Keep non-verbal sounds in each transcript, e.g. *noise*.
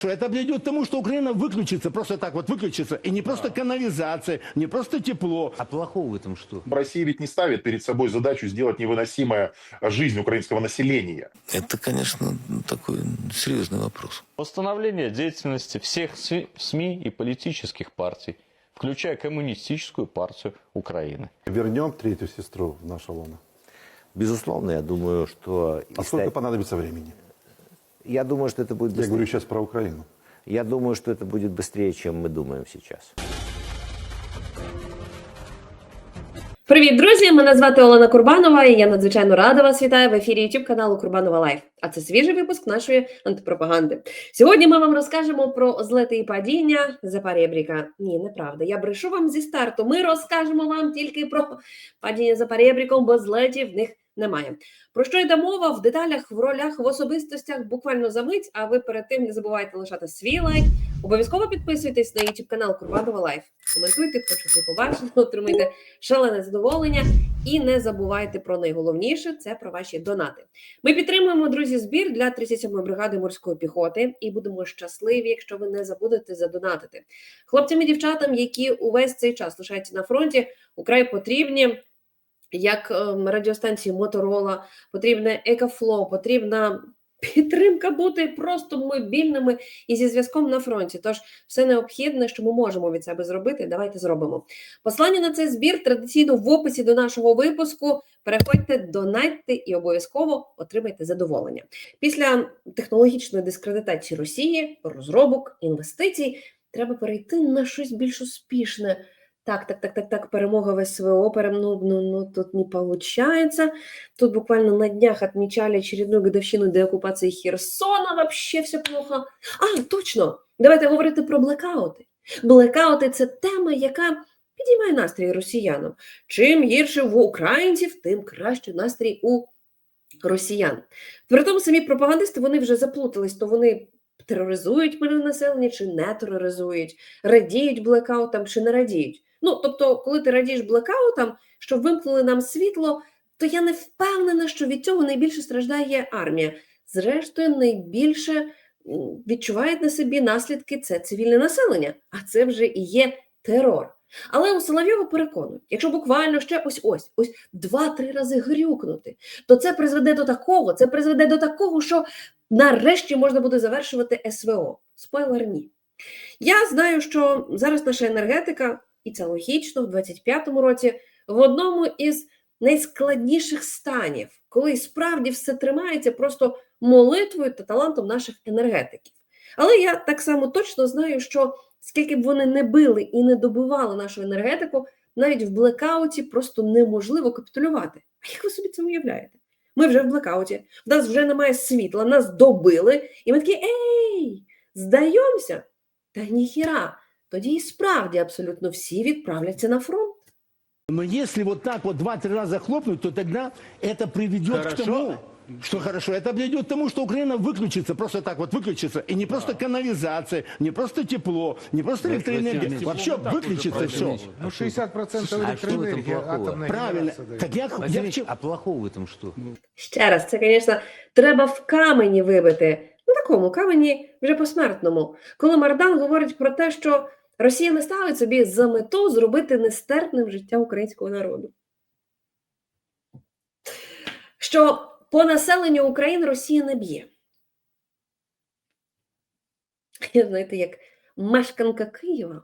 Что Это приведет к тому, что Украина выключится, просто так вот выключится. И не просто канализация, не просто тепло. А плохого в этом что? Россия ведь не ставит перед собой задачу сделать невыносимая жизнь украинского населения. Это, конечно, такой серьезный вопрос. Восстановление деятельности всех СМИ СМИ и политических партий, включая Коммунистическую партию Украины. Вернем третью сестру в нашу лоно. Безусловно, я думаю, что... А сколько понадобится времени? Я думаю, что это будет Я быстрее. говорю сейчас про Украину. Я думаю, что это будет быстрее, чем мы думаем сейчас. Привіт, друзі! Мене звати Олена Курбанова, і я надзвичайно рада вас вітаю в ефірі YouTube каналу Курбанова Лайф. А це свіжий випуск нашої антипропаганди. Сьогодні ми вам розкажемо про злети і падіння Запорєбріка. Ні, неправда. Я брешу вам зі старту. Ми розкажемо вам тільки про падіння Запорєбріком, бо злетів в них немає. Про що йде мова в деталях, в ролях, в особистостях буквально за мить. А ви перед тим не забувайте лишати свій лайк. Обов'язково підписуйтесь на YouTube канал Курбанова Лайф. Коментуйте, почути, побачити, отримайте шалене задоволення. І не забувайте про найголовніше це про ваші донати. Ми підтримуємо друзі збір для 37-ї бригади морської піхоти і будемо щасливі, якщо ви не забудете задонатити. Хлопцям і дівчатам, які увесь цей час лишаються на фронті, украй потрібні. Як ем, радіостанції Моторола, потрібне Екафло, потрібна підтримка бути просто мобільними і зі зв'язком на фронті. Тож все необхідне, що ми можемо від себе зробити, давайте зробимо. Послання на цей збір традиційно в описі до нашого випуску. Переходьте, донатьте і обов'язково отримайте задоволення. Після технологічної дискредитації Росії, розробок, інвестицій треба перейти на щось більш успішне. Так, так, так, так, так, перемога в СВО, перем... ну, ну, ну, тут не получается. Тут буквально на днях отмечали очередную годовщину деоккупации Херсона, вообще все плохо. А, точно, давайте говорити про блекаути. Блекаути – це тема, яка підіймає настрій росіянам. Чим гірше в українців, тим краще настрій у росіян. При тому самі пропагандисти вони вже заплутались, то вони тероризують мирне населення чи не тероризують, радіють блекаутам чи не радіють. Ну, тобто, коли ти радієш блекаутам, що вимкнули нам світло, то я не впевнена, що від цього найбільше страждає армія. Зрештою, найбільше м, відчуває на собі наслідки це цивільне населення, а це вже і є терор. Але у Соловйова переконують, якщо буквально ще ось ось ось два-три рази грюкнути, то це призведе до такого, це призведе до такого, що нарешті можна буде завершувати СВО. Спойлер ні. Я знаю, що зараз наша енергетика, і це логічно, в 25-му році в одному із найскладніших станів, коли справді все тримається просто молитвою та талантом наших енергетиків. Але я так само точно знаю, що скільки б вони не били і не добивали нашу енергетику, навіть в блекауті просто неможливо капітулювати. А як ви собі це уявляєте? Ми вже в блекауті, в нас вже немає світла, нас добили, і ми такі ей, здаємося. Та ніхіра, тоді і справді абсолютно всі відправляться на фронт. Но если вот так вот два-три раза хлопнуть, то тогда это приведет к тому, что хорошо, это приведет к тому, что Украина выключится, просто так вот выключится. И не просто канализация, не просто тепло, не просто электроэнергия, вообще выключится все. Ну, 60% А что в этом электроэнергии плохого? атомная Правильно. генерация дает. Так я, я Владимир в Ильич, чем- а плохого в этом что? Ще раз, це, звісно, треба в камені вибити. На такому камені вже посмертному. Коли Мардан говорить про те, що Росія не ставить собі за мету зробити нестерпним життя українського народу. Що по населенню України Росія не б'є. Знаєте, як мешканка Києва,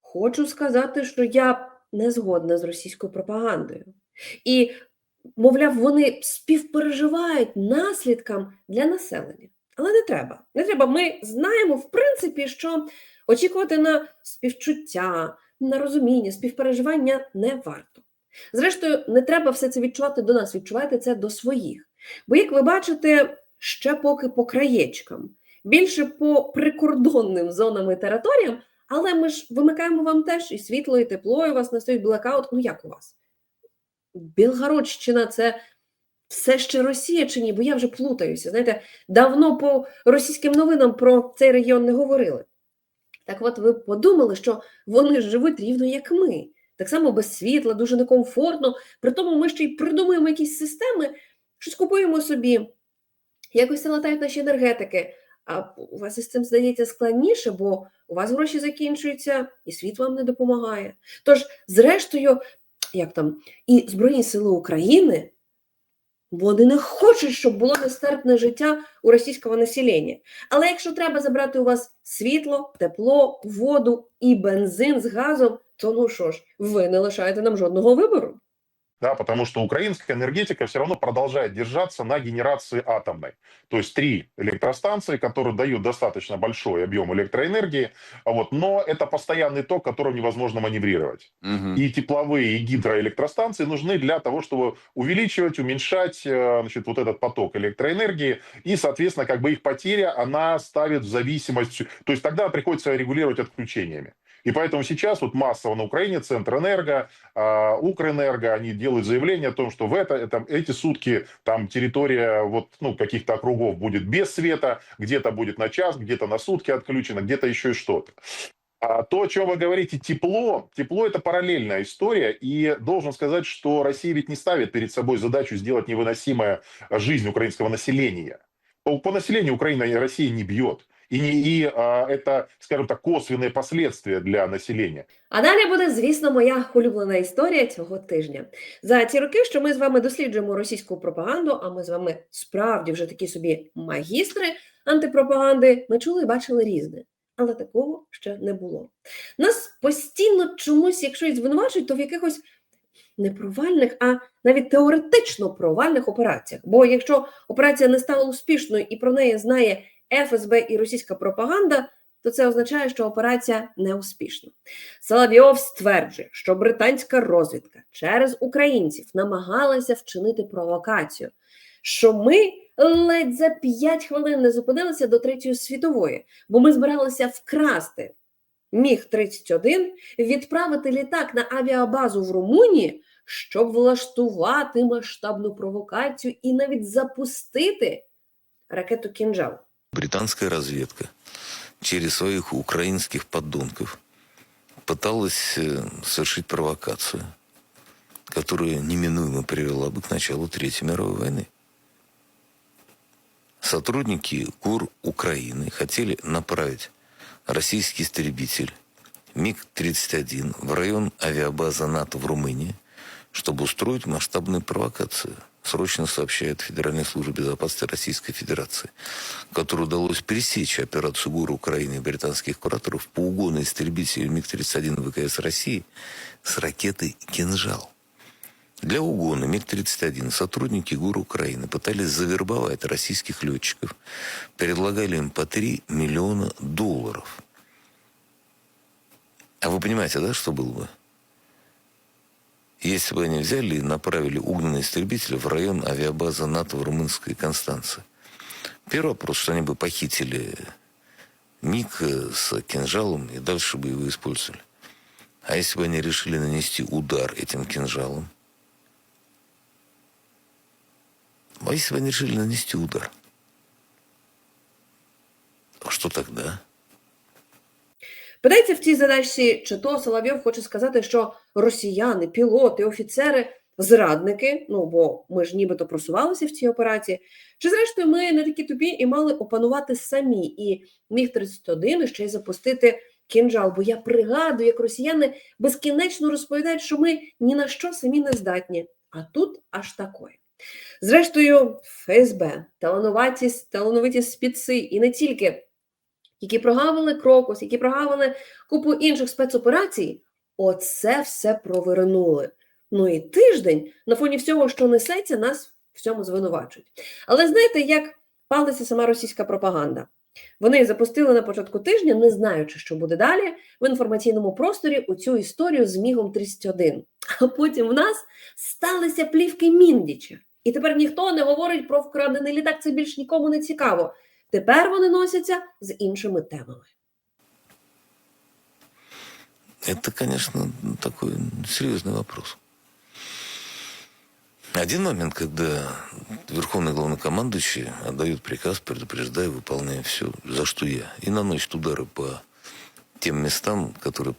хочу сказати, що я не згодна з російською пропагандою. І мовляв, вони співпереживають наслідкам для населення. Але не треба. Не треба. Ми знаємо, в принципі, що очікувати на співчуття, на розуміння, співпереживання не варто. Зрештою, не треба все це відчувати до нас, відчувайте це до своїх. Бо, як ви бачите, ще поки по краєчкам, більше по прикордонним зонам і територіям, але ми ж вимикаємо вам теж і світло, і тепло, і у вас настоїть блекаут. Ну як у вас? Білгородщина це все ще Росія чи ні? Бо я вже плутаюся. Знаєте, давно по російським новинам про цей регіон не говорили. Так от ви подумали, що вони живуть рівно як ми. Так само без світла, дуже некомфортно. При тому ми ще й придумуємо якісь системи, щось купуємо собі, якось це латають наші енергетики. А у вас із цим здається складніше, бо у вас гроші закінчуються, і світ вам не допомагає. Тож, зрештою, як там, і Збройні Сили України вони не хочуть, щоб було нестерпне життя у російського населення. Але якщо треба забрати у вас світло, тепло, воду і бензин з газом, то ну що ж, ви не лишаєте нам жодного вибору. Да, потому что украинская энергетика все равно продолжает держаться на генерации атомной. То есть три электростанции, которые дают достаточно большой объем электроэнергии, а вот, но это постоянный ток, которым невозможно маневрировать. И тепловые, и гидроэлектростанции нужны для того, чтобы увеличивать, уменьшать э, значит, вот этот поток электроэнергии. И, соответственно, как бы их потеря, она ставит в зависимость... То есть тогда приходится регулировать отключениями. И поэтому сейчас вот массово на Украине Центрэнерго, а, Укрэнерго, они делают заявление о том, что в это, это, эти сутки там территория вот, ну, каких-то округов будет без света, где-то будет на час, где-то на сутки отключено, где-то еще и что-то. А то, о чем вы говорите, тепло, тепло это параллельная история, и должен сказать, что Россия ведь не ставит перед собой задачу сделать невыносимая жизнь украинского населения. По, по населению Украина и Россия не бьет. И а, это, скажем так, косвенные последствия для населения. А далі буде, звісно, моя улюблена історія цього тижня. За ті роки, що ми з вами досліджуємо російську пропаганду, а ми з вами справді вже такі собі магістри антипропаганди, ми чули і бачили різне. Але такого ще не було. Нас постійно чомусь, якщо і звинувачують, то в якихось не провальних, а навіть теоретично провальних операціях. Бо якщо операція не стала успішною і про неї знає ФСБ і російська пропаганда, то це означає, що операція не успішна. Соловйов стверджує, що британська розвідка через українців намагалася вчинити провокацію, що ми ледь за 5 хвилин не зупинилися до Третьої світової, бо ми збиралися вкрасти міг 31 відправити літак на авіабазу в Румунії, щоб влаштувати масштабну провокацію і навіть запустити ракету «Кінжал». Британская разведка через своих украинских подонков пыталась э, совершить провокацию, которая неминуемо привела бы к началу Третьей мировой войны. Сотрудники ГУР Украины хотели направить российский истребитель МиГ-31 в район авиабазы НАТО в Румынии, чтобы устроить масштабную провокацию, срочно сообщает Федеральная служба безопасности Российской Федерации, которой удалось пресечь операцию ГУР Украины и британских кураторов по угону истребителя МиГ-31 ВКС России с ракетой «Кинжал». Для угона МиГ-31 сотрудники ГУР Украины пытались завербовать российских летчиков, предлагали им по 3 миллиона долларов. А вы понимаете, да, что было бы? Если бы они взяли и направили угнанный истребитель в район авиабазы НАТО в румынской Констанции. Первый вопрос, что они бы похитили МиГ с кинжалом и дальше бы его использовали. А если бы они решили нанести удар этим кинжалом? А если бы они решили нанести удар? А что тогда? Питається в цій задачці, чи то Соловйов хоче сказати, що росіяни, пілоти, офіцери, зрадники, ну бо ми ж нібито просувалися в цій операції, чи зрештою ми не такі тупі і мали опанувати самі і міг 31 ще й запустити кінжал. Бо я пригадую, як росіяни безкінечно розповідають, що ми ні на що самі не здатні. А тут аж такое. Зрештою, ФСБ, талановиті спіци і не тільки які прогавили крокус, які прогавили купу інших спецоперацій, оце все провернули. Ну і тиждень на фоні всього, що несеться, нас в цьому звинувачують. Але знаєте, як палиться сама російська пропаганда? Вони запустили на початку тижня, не знаючи, що буде далі, в інформаційному просторі у цю історію з Мігом 31. А потім в нас сталися плівки Міндіча. І тепер ніхто не говорить про вкрадений літак, це більш нікому не цікаво. Тепер вони носяться з іншими темами. Это, конечно, такой серьезный вопрос. Один момент, когда Верховный Главнокомандующий отдает приказ, предупреждая, выполняя все, за что я, и наносит удары по тем местам, которые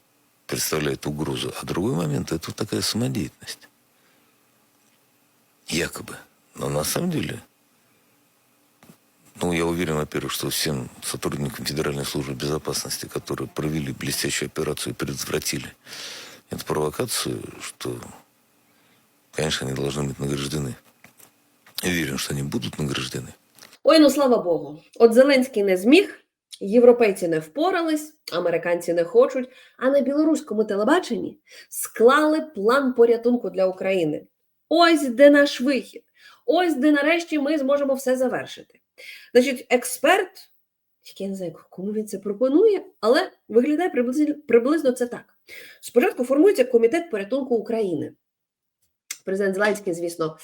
представляют угрозу. А другой момент – это вот такая самодеятельность. Якобы. Но на самом деле Ну, я уверен, во-первых, что всем сотрудникам Федеральной службы безопасности, которые провели блестящую операцию и предотвратили эту провокацию, что, конечно, они должны быть награждены. Я уверен, что они будут награждены. Ой, ну слава Богу. От Зеленський не зміг, європейці не впорались, американці не хочуть, а на білоруському телебаченні склали план порятунку для України. Ось де наш вихід. Ось де нарешті ми зможемо все завершити. Значить, експерт, я не знаю, кому він це пропонує, але виглядає приблизно, приблизно це так. Спочатку формується комітет порятунку України. Президент Зеленський, звісно,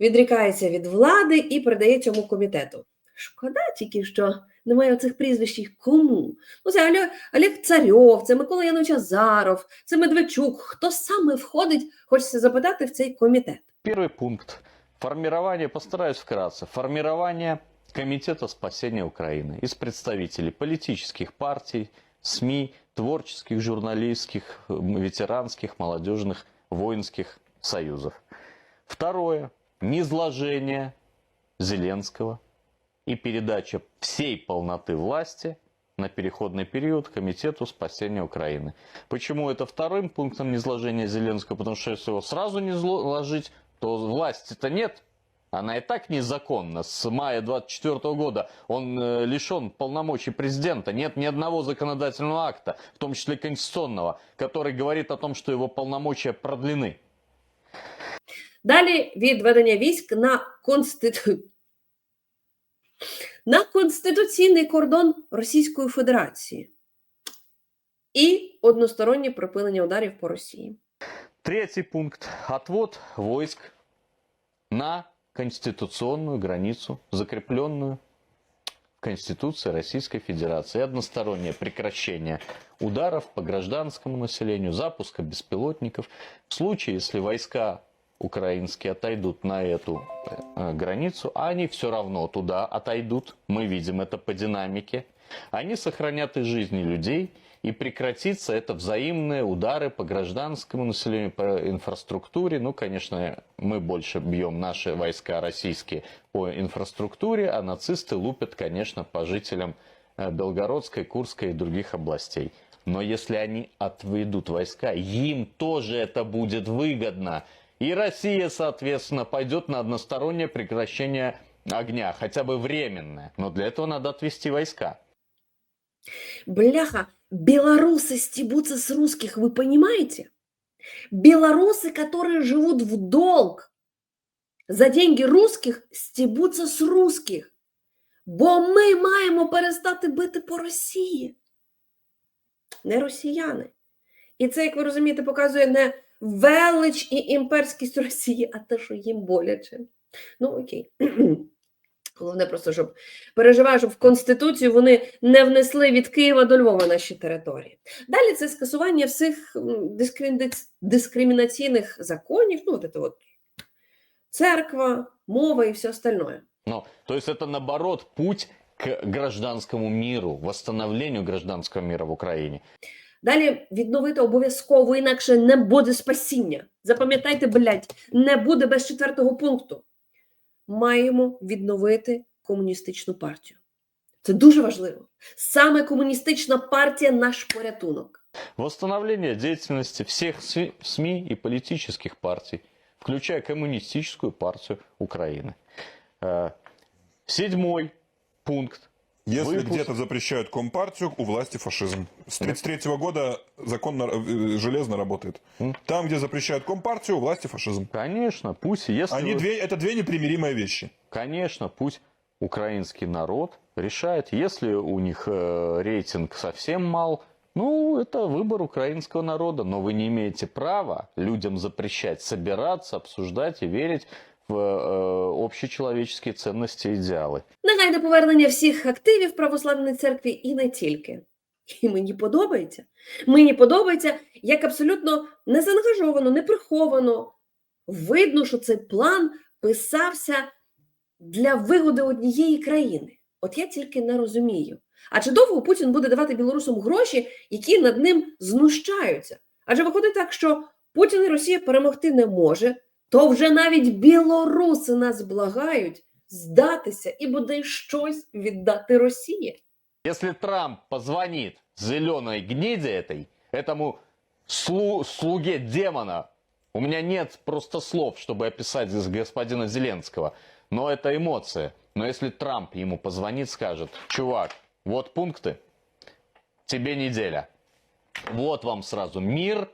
відрікається від влади і передає цьому комітету. Шкода тільки, що немає оцих прізвищ кому. Ну, це Олег, Царьов, це Микола Янович Азаров, це Медведчук. Хто саме входить, хочеться запитати в цей комітет. Первый пункт. Формирование, постараюсь вкратце, формирование Комитета спасения Украины из представителей политических партий, СМИ, творческих, журналистских, ветеранских, молодежных, воинских союзов. Второе. Низложение Зеленского и передача всей полноты власти на переходный период Комитету спасения Украины. Почему это вторым пунктом низложения Зеленского? Потому что если его сразу не ложить, то власти-то нет. Она и так незаконна. С мая 24 года он э, лишен полномочий президента. Нет ни одного законодательного акта, в том числе конституционного, который говорит о том, что его полномочия продлены. Далі відведення військ на конститу... на конституційний кордон Російської Федерації і одностороннє припинення ударів по Росії. Третий пункт. Отвод войск на конституционную границу, закрепленную в Конституции Российской Федерации. Одностороннее прекращение ударов по гражданскому населению, запуска беспилотников. В случае, если войска украинские отойдут на эту э, границу, а они все равно туда отойдут, мы видим это по динамике, они сохранят и жизни людей, и прекратится это взаимные удары по гражданскому населению, по инфраструктуре. Ну, конечно, мы больше бьем наши войска российские по инфраструктуре, а нацисты лупят, конечно, по жителям э, Белгородской, Курской и других областей. Но если они отведут войска, им тоже это будет выгодно. И Россия, соответственно, пойдет на одностороннее прекращение огня, хотя бы временное. Но для этого надо отвести войска. Бляха, белорусы стебутся с русских, вы понимаете? Белорусы, которые живут в долг за деньги русских, стебуться з русских. Бо ми маємо перестати бити по Росії. Не росіяни. І це, як ви розумієте, показує не велич і імперськість Росії, а те, що їм боляче. Ну, окей. Головне просто, щоб переживаю, щоб в Конституцію вони не внесли від Києва до Львова наші території. Далі це скасування всіх дискримінаційних законів, ну, от це от церква, мова і все остальное. Ну, то есть это наоборот путь к гражданскому миру, восстановлению гражданского мира в Украине. Далі відновити обов'язково, інакше не буде спасіння. Запам'ятайте, блядь, не буде без четвертого пункту. Маємо відновити комуністичну партію. Це дуже важливо. Саме комуністична партія наш порятунок. Восстановлення діяльності всіх СМІ і політичних партій, включая партію України. Э, Седьмой пункт. Если Выпуск. где-то запрещают компартию, у власти фашизм. С 1933 года закон на- э, железно работает. Там, где запрещают компартию, у власти фашизм. Конечно, пусть, если Они вы- две, это две непримиримые вещи. Конечно, пусть украинский народ решает, если у них э, рейтинг совсем мал, ну, это выбор украинского народа, но вы не имеете права людям запрещать собираться, обсуждать и верить в э, общечеловеческие ценности и идеалы. Негайне повернення всіх активів православної церкви і не тільки. І мені подобається. Мені подобається, як абсолютно незаангажовано, не приховано. Видно, що цей план писався для вигоди однієї країни. От я тільки не розумію. А чи довго Путін буде давати білорусам гроші, які над ним знущаються? Адже виходить так, що Путін і Росія перемогти не може, то вже навіть білоруси нас благають здатися і бодай щось віддати Росії. Если Трамп позвонит зеленой гниде этой, этому слу- слуге демона, у меня нет просто слов, чтобы описать здесь господина Зеленского, но это эмоция. Но если Трамп ему позвонит, скажет, чувак, вот пункты, тебе неделя. Вот вам сразу мир,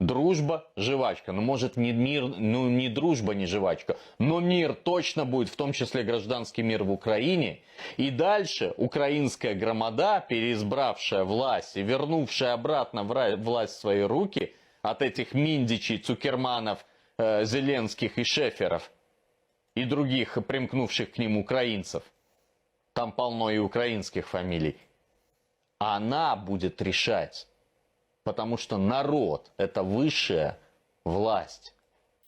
дружба, жвачка. Ну, может, не мир, ну, не дружба, не жвачка, но мир точно будет, в том числе гражданский мир в Украине. И дальше украинская громада, переизбравшая власть и вернувшая обратно власть в свои руки от этих Миндичей, Цукерманов, э, Зеленских и Шеферов и других примкнувших к ним украинцев, там полно и украинских фамилий, она будет решать. Потому что народ – это высшая власть.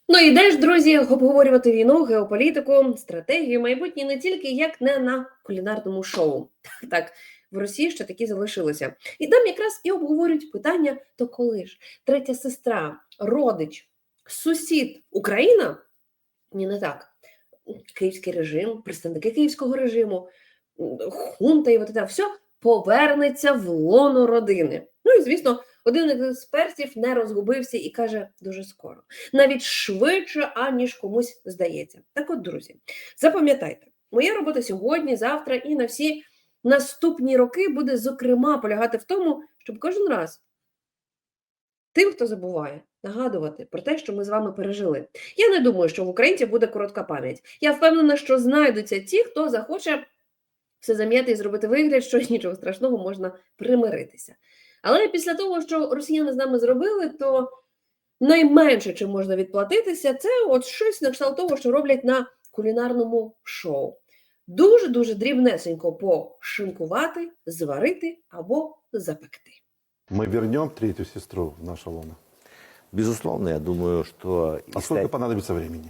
Ну і де ж, друзі, обговорювати війну, геополітику, стратегію, майбутнє не тільки як не на кулінарному шоу. *laughs* Так, в Росії ще такі залишилося. І там якраз і обговорюють питання: то коли ж третя сестра, родич, сусід Україна? Ні, не так. Київський режим, представники київського режиму, хунта і от це все повернеться в лоно родини. Ну і звісно, один із експертів не розгубився і каже дуже скоро навіть швидше, аніж комусь здається. Так от, друзі, запам'ятайте, моя робота сьогодні, завтра і на всі наступні роки буде, зокрема, полягати в тому, щоб кожен раз тим, хто забуває, нагадувати про те, що ми з вами пережили. Я не думаю, що в українців буде коротка пам'ять. Я впевнена, що знайдуться ті, хто захоче все зам'яти і зробити вигляд, що *laughs* нічого страшного можна примиритися. Але після того, що росіяни з нами зробили, то найменше, чим можна відплатитися, це от щось на кшталт того, що роблять на кулінарному шоу. Дуже-дуже дрібнесенько пошинкувати, зварити або запекти. Мы вернем третью сестру в наше лоно. Безусловно, я думаю, что... и А сколько ста- понадобится времени?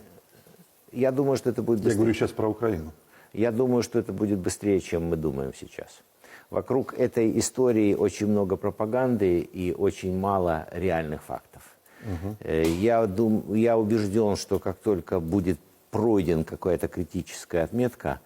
Я думаю, что это будет Я говорю быстрее. сейчас про Украину. Я думаю, что это будет быстрее, чем мы думаем сейчас. Вокруг этой истории очень много пропаганды и очень мало реальных фактов. Э, Я, дум, я убежден, что как только будет пройден какая-то критическая отметка,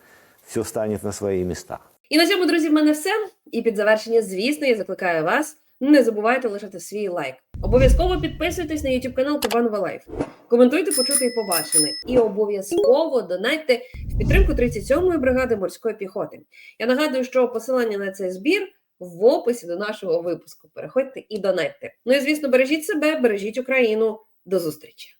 все станет на свои места. І на цьому, друзі, в мене все. І під завершення, звісно, я закликаю вас. Не забувайте лишати свій лайк. Обов'язково підписуйтесь на YouTube канал Кубанова Лайф. Коментуйте, почути і побачене. І обов'язково донайте в підтримку 37-ї бригади морської піхоти. Я нагадую, що посилання на цей збір в описі до нашого випуску. Переходьте і донайте. Ну і звісно, бережіть себе, бережіть Україну. До зустрічі!